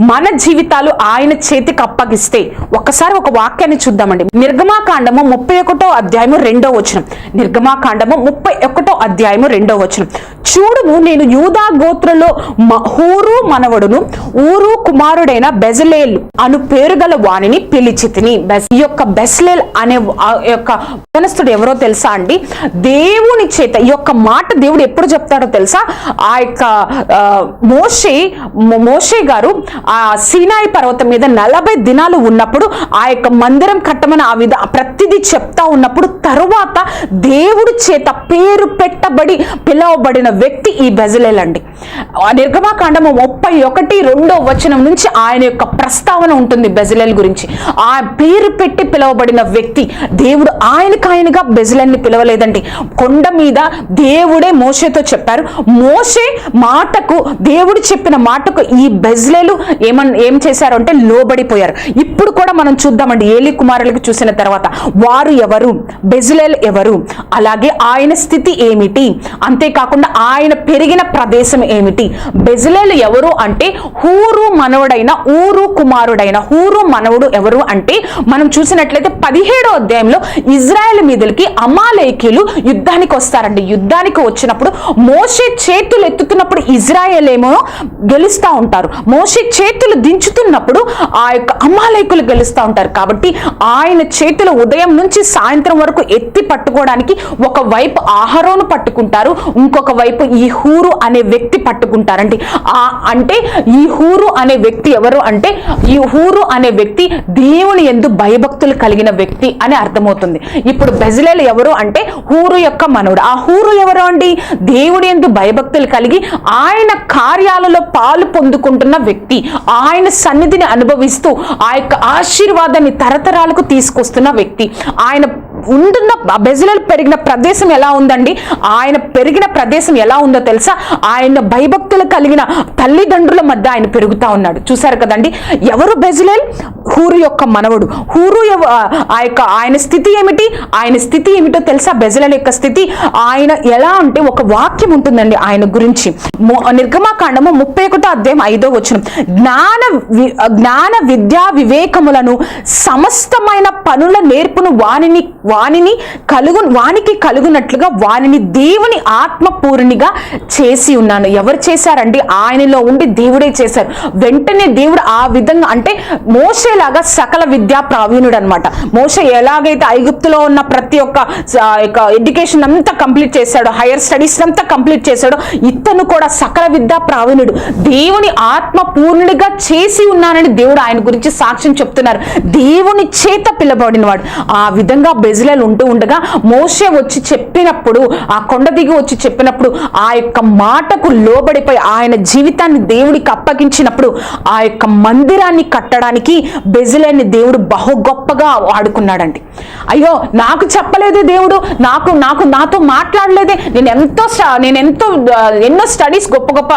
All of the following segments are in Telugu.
మన జీవితాలు ఆయన చేతికి అప్పగిస్తే ఒక్కసారి ఒక వాక్యాన్ని చూద్దామండి. నిర్గమాకాండము ముప్పై ఒకటో అధ్యాయము రెండో వచనం. నిర్గమాకాండము ముప్పై ఒకటో అధ్యాయము రెండో వచనం. చూడుము నేను యూదా గోత్రలో హూరు మనవడును ఊరు కుమారుడైన బెజలేల్ అను పేరు గల వాణిని పిలిచితిని బెస్- ఈ యొక్క బెస్లేల్ అనే యొక్క యవనస్తుడు ఎవరో తెలుసా అండి? దేవుని చేత ఈ యొక్క మాట దేవుడు ఎప్పుడు చెప్తాడో తెలుసా? ఆ యొక్క మోషే మోషే గారు ఆ సీనాయి పర్వతం మీద నలభై దినాలు ఉన్నప్పుడు ఆ యొక్క మందిరం కట్టమని ఆ విధ ప్రతిదీ చెప్తా ఉన్నప్పుడు తరువాత దేవుడి చేత పేరు పెట్టబడి పిలవబడిన వ్యక్తి ఈ బెజలేలండి. ఆ నిర్గమాకాండము ముప్పై ఒకటి రెండో వచనం నుంచి ఆయన యొక్క ప్రస్తావన ఉంటుంది బెజలేల్ గురించి. ఆ పేరు పెట్టి పిలువబడిన వ్యక్తి దేవుడు ఆయనకు ఆయనగా బెజలెల్ని పిలవలేదండి. కొండ మీద దేవుడే మోషేతో చెప్పారు. మోషే మాటకు దేవుడు చెప్పిన మాటకు ఈ బెజ్లేలు ఏమన్ ఏం చేశారు అంటే లోబడిపోయారు. ఇప్పుడు కూడా మనం చూద్దామండి ఏలి కుమారులకు చూసిన తర్వాత. వారు ఎవరు? బెజ్లేల్ ఎవరు? అలాగే ఆయన స్థితి ఏమిటి? అంతేకాకుండా ఆయన పెరిగిన ప్రదేశం ఏమిటి? బెజలేలు ఎవరు అంటే? హూరు మనవుడైన ఊరు కుమారుడైన. హూరు మనవుడు ఎవరు అంటే? మనం చూసినట్లయితే పదిహేడో అధ్యాయంలో ఇజ్రాయెల్ మీదకి అమాలేకీలు యుద్ధానికి వస్తారండి. యుద్ధానికి వచ్చినప్పుడు మోషే చేతులు ఎత్తుతున్నప్పుడు ఇజ్రాయెల్ ఏమో గెలుస్తూ ఉంటారు. మోషే చేతులు దించుతున్నప్పుడు ఆ యొక్క అమాలేకులు గెలుస్తూ ఉంటారు. కాబట్టి ఆయన చేతులు ఉదయం నుంచి సాయంత్రం వరకు ఎత్తి పట్టుకోవడానికి ఒక వైపు ఆహారోను పట్టుకుంటారు ఇంకొక వైపు ఈ హూరు అనే వ్యక్తి పట్టుకుంటారండి ఆ అంటే ఈ హూరు అనే వ్యక్తి ఎవరు అంటే ఈ హూరు అనే వ్యక్తి దేవుని ఎందు భయభక్తులు కలిగిన వ్యక్తి అని అర్థమవుతుంది. ఇప్పుడు బెజలేలు ఎవరు అంటే హూరు యొక్క మనవుడు. ఆ హూరు ఎవరు అండి? దేవుడి ఎందు భయభక్తులు కలిగి ఆయన కార్యాలలో పాలు పొందుకుంటున్న వ్యక్తి. ఆయన సన్నిధిని అనుభవిస్తూ ఆ యొక్క ఆశీర్వాదాన్ని తరతరాలకు తీసుకొస్తున్న వ్యక్తి. ఆయన ఉంటున్న బెజలలు పెరిగిన ప్రదేశం ఎలా ఉందండి? ఆయన పెరిగిన ప్రదేశం ఎలా ఉందో తెలుసా? ఆయన భయభక్తులు కలిగిన తల్లిదండ్రుల మధ్య ఆయన పెరుగుతా ఉన్నాడు. చూసారు కదండి? ఎవరు బెజలేల్? హూరు యొక్క మనవడు. హూరు ఆ యొక్క ఆయన స్థితి ఏమిటి? ఆయన స్థితి ఏమిటో తెలుసా? బెజలల్ యొక్క స్థితి? ఆయన ఎలా అంటే ఒక వాక్యం ఉంటుందండి ఆయన గురించి. నిర్గమాకాండము ముప్పై ఒకటో అధ్యాయం ఐదో వచ్చిన జ్ఞాన వి- జ్ఞాన విద్యా వివేకములను సమస్తమైన పనుల నేర్పును వానిని వానిని కలుగు వానికి కలుగునట్లుగా వానిని దేవుని ఆత్మపూర్ణిగా చేసి ఉన్నాను. ఎవరు చేశారండి? ఆయనలో ఉండి దేవుడే చేశారు. వెంటనే దేవుడు ఆ విధంగా అంటే మోసేలాగా సకల విద్యా ప్రావీణుడు అనమాట మోసే ఎలాగైతే ఐగుప్తులో ఉన్న ప్రతి ఒక్క ఎడ్యుకేషన్ అంతా కంప్లీట్ చేశాడు హైయర్ స్టడీస్ అంతా కంప్లీట్ చేశాడు ఇతను కూడా సకల విద్యా ప్రావీణుడు. దేవుని ఆత్మ పూర్ణుడిగా చేసి ఉన్నానని దేవుడు ఆయన గురించి సాక్ష్యం చెప్తున్నారు. దేవుని చేత పిలబడిన వాడు ఆ విధంగా ఇజ్రాయల్ ఉంటూ ఉండగా మోసే వచ్చి చెప్పినప్పుడు ఆ కొండ దిగి వచ్చి చెప్పినప్పుడు ఆ యొక్క మాటకు లోబడిపోయి ఆయన జీవితాన్ని దేవుడికి అప్పగించినప్పుడు ఆ యొక్క మందిరాన్ని కట్టడానికి బెజిలేని దేవుడు బహు గొప్పగా వాడుకున్నాడండి అయ్యో నాకు చెప్పలేదే దేవుడు నాకు నాకు నాతో మాట్లాడలేదే నేను ఎంతో నేను ఎంతో ఎన్నో స్టడీస్ గొప్ప గొప్ప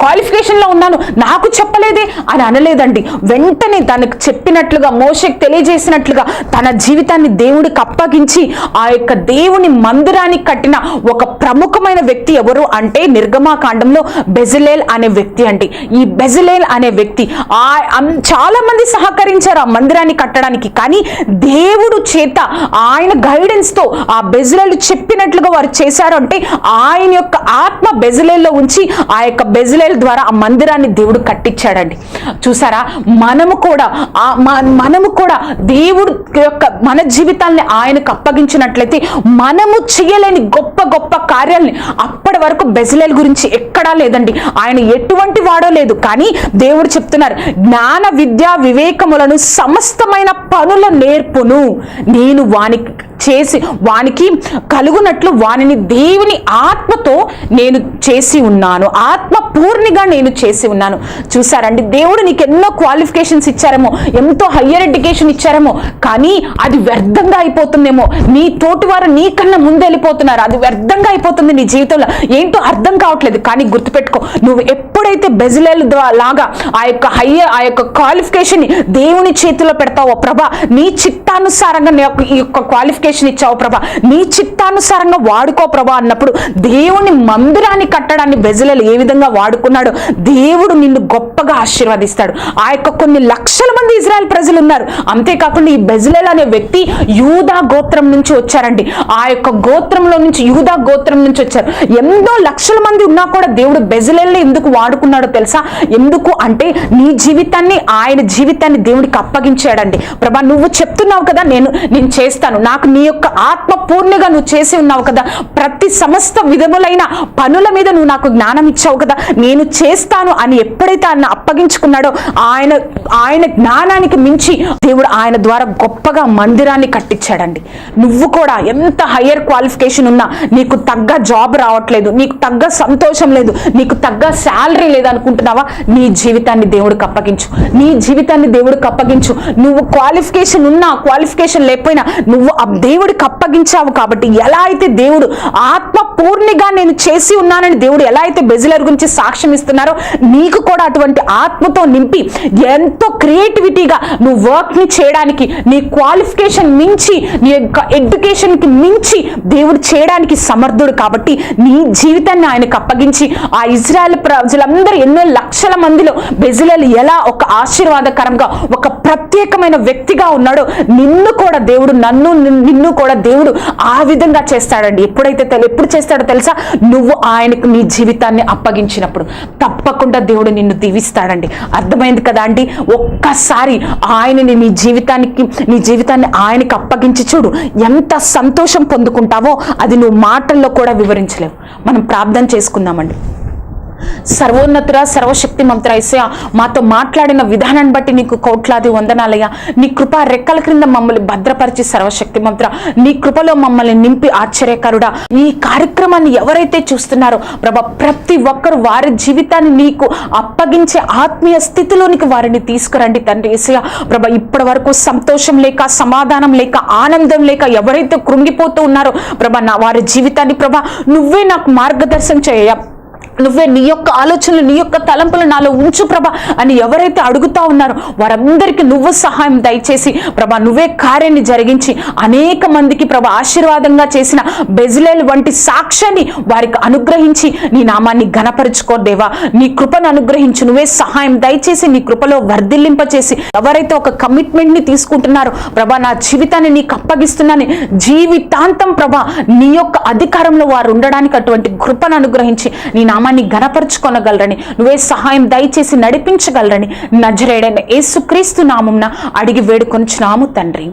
క్వాలిఫికేషన్లో ఉన్నాను నాకు చెప్పలేదే అని అనలేదండి. వెంటనే తనకు చెప్పినట్లుగా మోషకి తెలియజేసినట్లుగా తన జీవితాన్ని దేవుడికి అప్పగించి ఆ యొక్క దేవుని మందిరానికి కట్టిన ఒక ప్రముఖమైన వ్యక్తి ఎవరు అంటే నిర్గమాకాండంలో బెజలేల్ అనే వ్యక్తి అండి. ఈ బెజలేల్ అనే వ్యక్తి ఆ చాలా మంది సహకరించారు ఆ మందిరాన్ని కట్టడానికి కానీ దేవుడు చేత ఆయన గైడెన్స్తో ఆ బెజలేలు చెప్పినట్లుగా వారు చేశారు అంటే ఆయన యొక్క ఆత్మ బెజలేల్లో ఉంచి ఆ యొక్క బెజలేల్ ద్వారా ఆ మందిరాన్ని దేవుడు కట్టించాడండి. చూసారా? మనము కూడా మనము కూడా దేవుడు యొక్క మన జీవితాల్ని ఆయనకు అప్పగించినట్లయితే మనము చేయలేని గొప్ప గొప్ప కార్యాలని అప్పటి వరకు బెజలేల్ గురించి ఎక్కడా లేదండి. ఆయన ఎటువంటి వాడో లేదు. కానీ దేవుడు చెప్తున్నారు జ్ఞాన విద్యా వివేకములను సమస్తమైన పనుల నేర్పును. నేను వానికి చేసి వానికి కలుగునట్లు వానిని దేవుని ఆత్మతో నేను చేసి ఉన్నాను. ఆత్మ పూర్ణిగా నేను చేసి ఉన్నాను. చూసారండి దేవుడు నీకు ఎన్నో క్వాలిఫికేషన్స్ ఇచ్చారేమో ఎంతో హయ్యర్ ఎడ్యుకేషన్ ఇచ్చారేమో కానీ అది వ్యర్థంగా అయిపోతుందేమో. నీ తోటి వారు నీకన్నా ముందు వెళ్ళిపోతున్నారు. అది వ్యర్థంగా అయిపోతుంది నీ జీవితంలో. ఏంటో అర్థం కావట్లేదు కానీ గుర్తుపెట్టుకో నువ్వు ఎప్పుడైతే బెజిలేలు లాగా ఆ యొక్క హయ్యర్ ఆ యొక్క క్వాలిఫికేషన్ దేవుని చేతిలో పెడతావో ప్రభా నీ చిత్తానుసారంగా నీ ఈ యొక్క క్వాలిఫికేషన్ క్వాలిఫికేషన్ ఇచ్చావు ప్రభా. నీ చిత్తానుసారంగా వాడుకో ప్రభా అన్నప్పుడు దేవుని మందిరాన్ని కట్టడాన్ని బెజలలు ఏ విధంగా వాడుకున్నాడో దేవుడు నిన్ను గొప్పగా ఆశీర్వదిస్తాడు. ఆ యొక్క కొన్ని లక్షల మంది ఇజ్రాయెల్ ప్రజలు ఉన్నారు అంతేకాకుండా ఈ బెజలేల్ అనే వ్యక్తి యూదా గోత్రం నుంచి వచ్చారండి. ఆ యొక్క గోత్రంలో నుంచి యూదా గోత్రం నుంచి వచ్చారు. ఎన్నో లక్షల మంది ఉన్నా కూడా దేవుడు బెజలేల్ని ఎందుకు వాడుకున్నాడో తెలుసా? ఎందుకు అంటే నీ జీవితాన్ని ఆయన జీవితాన్ని దేవుడికి అప్పగించాడండి. ప్రభా నువ్వు చెప్తున్నావు కదా నేను నేను చేస్తాను. నాకు నీ యొక్క ఆత్మ పూర్ణిగా నువ్వు చేసి ఉన్నావు కదా. ప్రతి సమస్త విధములైన పనుల మీద నువ్వు నాకు జ్ఞానం ఇచ్చావు కదా. నేను చేస్తాను అని ఎప్పుడైతే ఆయన అప్పగించుకున్నాడో ఆయన ఆయన జ్ఞానానికి మించి దేవుడు ఆయన ద్వారా గొప్పగా మందిరాన్ని కట్టించాడండి. నువ్వు కూడా ఎంత హయ్యర్ క్వాలిఫికేషన్ ఉన్నా నీకు తగ్గ జాబ్ రావట్లేదు నీకు తగ్గ సంతోషం లేదు నీకు తగ్గ శాలరీ లేదు అనుకుంటున్నావా నీ జీవితాన్ని దేవుడికి అప్పగించు. నీ జీవితాన్ని దేవుడికి అప్పగించు. నువ్వు క్వాలిఫికేషన్ ఉన్నా క్వాలిఫికేషన్ లేకపోయినా నువ్వు అప్డే దేవుడికి అప్పగించావు కాబట్టి ఎలా అయితే దేవుడు ఆత్మ పూర్ణిగా నేను చేసి ఉన్నానని దేవుడు ఎలా అయితే బెజిలర్ గురించి సాక్ష్యం ఇస్తున్నారో నీకు కూడా అటువంటి ఆత్మతో నింపి ఎంతో క్రియేటివిటీగా నువ్వు వర్క్ని చేయడానికి నీ క్వాలిఫికేషన్ మించి నీ యొక్క ఎడ్యుకేషన్కి మించి దేవుడు చేయడానికి సమర్థుడు కాబట్టి నీ జీవితాన్ని ఆయనకు అప్పగించి ఆ ఇజ్రాయెల్ ప్రజలందరూ ఎన్నో లక్షల మందిలో బెజిలలు ఎలా ఒక ఆశీర్వాదకరంగా ఒక ప్రత్యేకమైన వ్యక్తిగా ఉన్నాడో నిన్ను కూడా దేవుడు నన్ను నిన్- నిన్ను కూడా దేవుడు ఆ విధంగా చేస్తాడండి. ఎప్పుడైతే తెలు ఎప్పుడు చేస్తాడో తెలుసా? నువ్వు ఆయనకు నీ జీవితాన్ని అప్పగించినప్పుడు. తప్పకుండా దేవుడు నిన్ను దీవిస్తాడండి. అర్థమైంది కదా అండి? ఒక్కసారి ఆయనని నీ జీవితానికి నీ జీవితాన్ని ఆయనకి అప్పగించి చూడు. ఎంత సంతోషం పొందుకుంటావో అది నువ్వు మాటల్లో కూడా వివరించలేవు. మనం ప్రార్థన చేసుకుందామండి. సర్వోన్నతుర సర్వశక్తి మంత్ర మాతో మాట్లాడిన విధానాన్ని బట్టి నీకు కోట్లాది వందనాలయ్యా. నీ కృప రెక్కల క్రింద మమ్మల్ని భద్రపరిచి సర్వశక్తి మంత్ర నీ కృపలో మమ్మల్ని నింపి ఆశ్చర్యకరుడా. ఈ కార్యక్రమాన్ని ఎవరైతే చూస్తున్నారో ప్రభా ప్రతి ఒక్కరు వారి జీవితాన్ని నీకు అప్పగించే ఆత్మీయ స్థితిలోనికి వారిని తీసుకురండి తండ్రి ఏసయ ప్రభ ఇప్పటి వరకు సంతోషం లేక సమాధానం లేక ఆనందం లేక ఎవరైతే కృంగిపోతూ ఉన్నారో ప్రభ నా వారి జీవితాన్ని ప్రభ నువ్వే నాకు మార్గదర్శనం చేయ నువ్వే నీ యొక్క ఆలోచనలు నీ యొక్క తలంపులు నాలో ఉంచు ప్రభ అని ఎవరైతే అడుగుతా ఉన్నారో వారందరికీ నువ్వు సహాయం దయచేసి ప్రభా నువ్వే కార్యాన్ని జరిగించి అనేక మందికి ప్రభ ఆశీర్వాదంగా చేసిన బెజిలేల్ వంటి సాక్ష్యాన్ని వారికి అనుగ్రహించి నీ నామాన్ని ఘనపరుచుకో దేవా. నీ కృపను అనుగ్రహించి నువ్వే సహాయం దయచేసి నీ కృపలో వర్ధిల్లింపచేసి ఎవరైతే ఒక కమిట్మెంట్ని తీసుకుంటున్నారో ప్రభా నా జీవితాన్ని నీకు అప్పగిస్తున్నాను జీవితాంతం ప్రభా నీ యొక్క అధికారంలో వారు ఉండడానికి అటువంటి కృపను అనుగ్రహించి నీ నామాన్ని ఘనపరుచుకొనగలరని నువ్వే సహాయం దయచేసి నడిపించగలరని నజరేడైన యేసుక్రీస్తు నామంన అడిగి వేడుకొనిచున్నాము తండ్రి.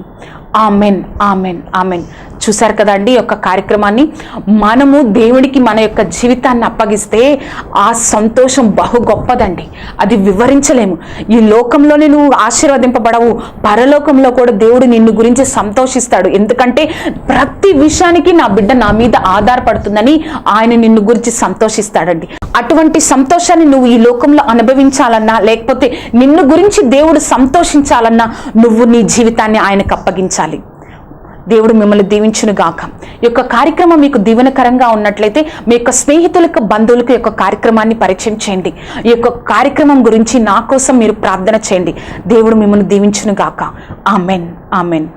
Amen amen amen. చూశారు కదండి యొక్క కార్యక్రమాన్ని. మనము దేవుడికి మన యొక్క జీవితాన్ని అప్పగిస్తే ఆ సంతోషం బహు గొప్పదండి. అది వివరించలేము. ఈ లోకంలోనే నువ్వు ఆశీర్వదింపబడవు. పరలోకంలో కూడా దేవుడు నిన్ను గురించి సంతోషిస్తాడు. ఎందుకంటే ప్రతి విషయానికి నా బిడ్డ నా మీద ఆధారపడుతుందని ఆయన నిన్ను గురించి సంతోషిస్తాడండి. అటువంటి సంతోషాన్ని నువ్వు ఈ లోకంలో అనుభవించాలన్నా లేకపోతే నిన్ను గురించి దేవుడు సంతోషించాలన్నా నువ్వు నీ జీవితాన్ని ఆయనకు అప్పగించాలి. దేవుడు మిమ్మల్ని దీవించును గాక. ఈ యొక్క కార్యక్రమం మీకు దీవెనకరంగా ఉన్నట్లయితే మీ యొక్క స్నేహితులకు బంధువులకు యొక్క కార్యక్రమాన్ని పరిచయం చేయండి. ఈ యొక్క కార్యక్రమం గురించి నా కోసం మీరు ప్రార్థన చేయండి. దేవుడు మిమ్మల్ని దీవించును గాక. ఆమెన్. ఆమెన్.